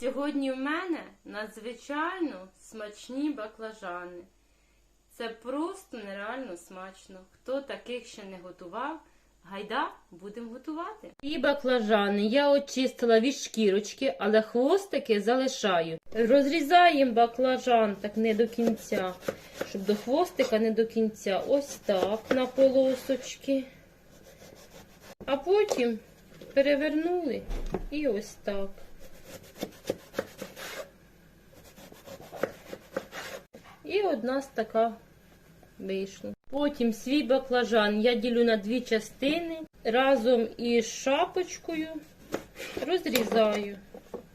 Сьогодні в мене надзвичайно смачні баклажани. Це просто нереально смачно. Хто таких ще не готував, гайда будемо готувати. І баклажани я очистила від шкірочки, але хвостики залишаю. Розрізаємо баклажан так не до кінця, щоб до хвостика не до кінця. Ось так на полосочки. А потім перевернули і ось так. І одна з така вийшла. Потім свій баклажан я ділю на дві частини. Разом із шапочкою розрізаю.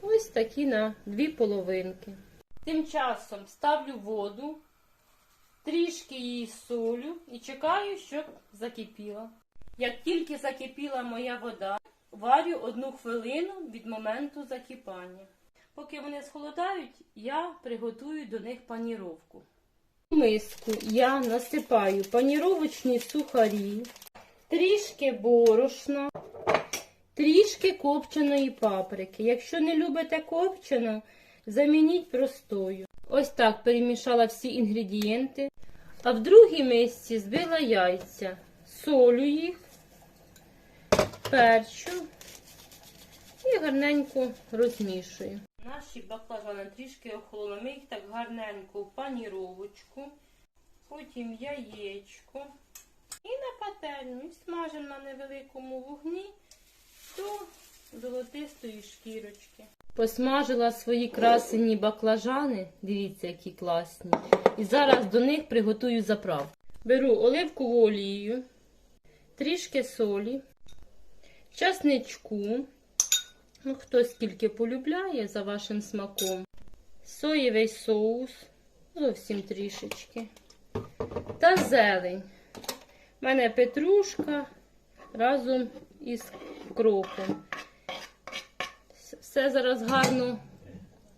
Ось такі на дві половинки. Тим часом ставлю воду, трішки її солю і чекаю, щоб закипіла. Як тільки закипіла моя вода, варю одну хвилину від моменту закипання. Поки вони схолодають, я приготую до них паніровку. Миску я насипаю паніровочні сухарі, трішки борошна, трішки копченої паприки. Якщо не любите копчену, замініть простою. Ось так перемішала всі інгредієнти. А в другій мисці збила яйця, солю їх, перчу і гарненько розмішую. Наші баклажани трішки охололи. Ми їх так гарненько в паніровочку, потім яєчко і на пательню. І смажимо на невеликому вогні до золотистої шкірочки. Посмажила свої красені баклажани, дивіться, які класні. І зараз до них приготую заправку. Беру оливкову олію, трішки солі, часничку. Ну, хто скільки полюбляє за вашим смаком. Соєвий соус, зовсім трішечки. Та зелень. У мене петрушка разом із кроком. Все зараз гарно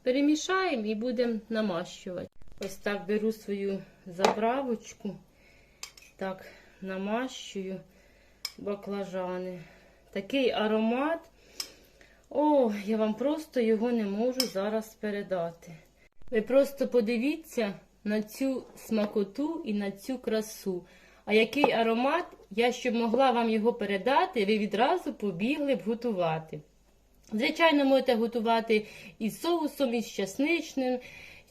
перемішаємо і будемо намащувати. Ось так беру свою заправочку, так намащую баклажани. Такий аромат. О, я вам просто його не можу зараз передати. Ви просто подивіться на цю смакоту і на цю красу. А який аромат, я щоб могла вам його передати, ви відразу побігли б готувати. Звичайно, можете готувати із соусом, із часничним,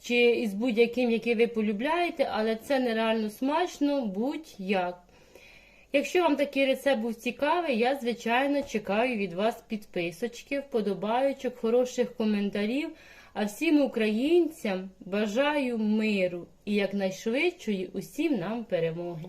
чи із будь-яким, який ви полюбляєте, але це нереально смачно будь-як. Якщо вам такий рецепт був цікавий, я, звичайно, чекаю від вас підписочки, вподобайочок, хороших коментарів. А всім українцям бажаю миру і якнайшвидшої усім нам перемоги.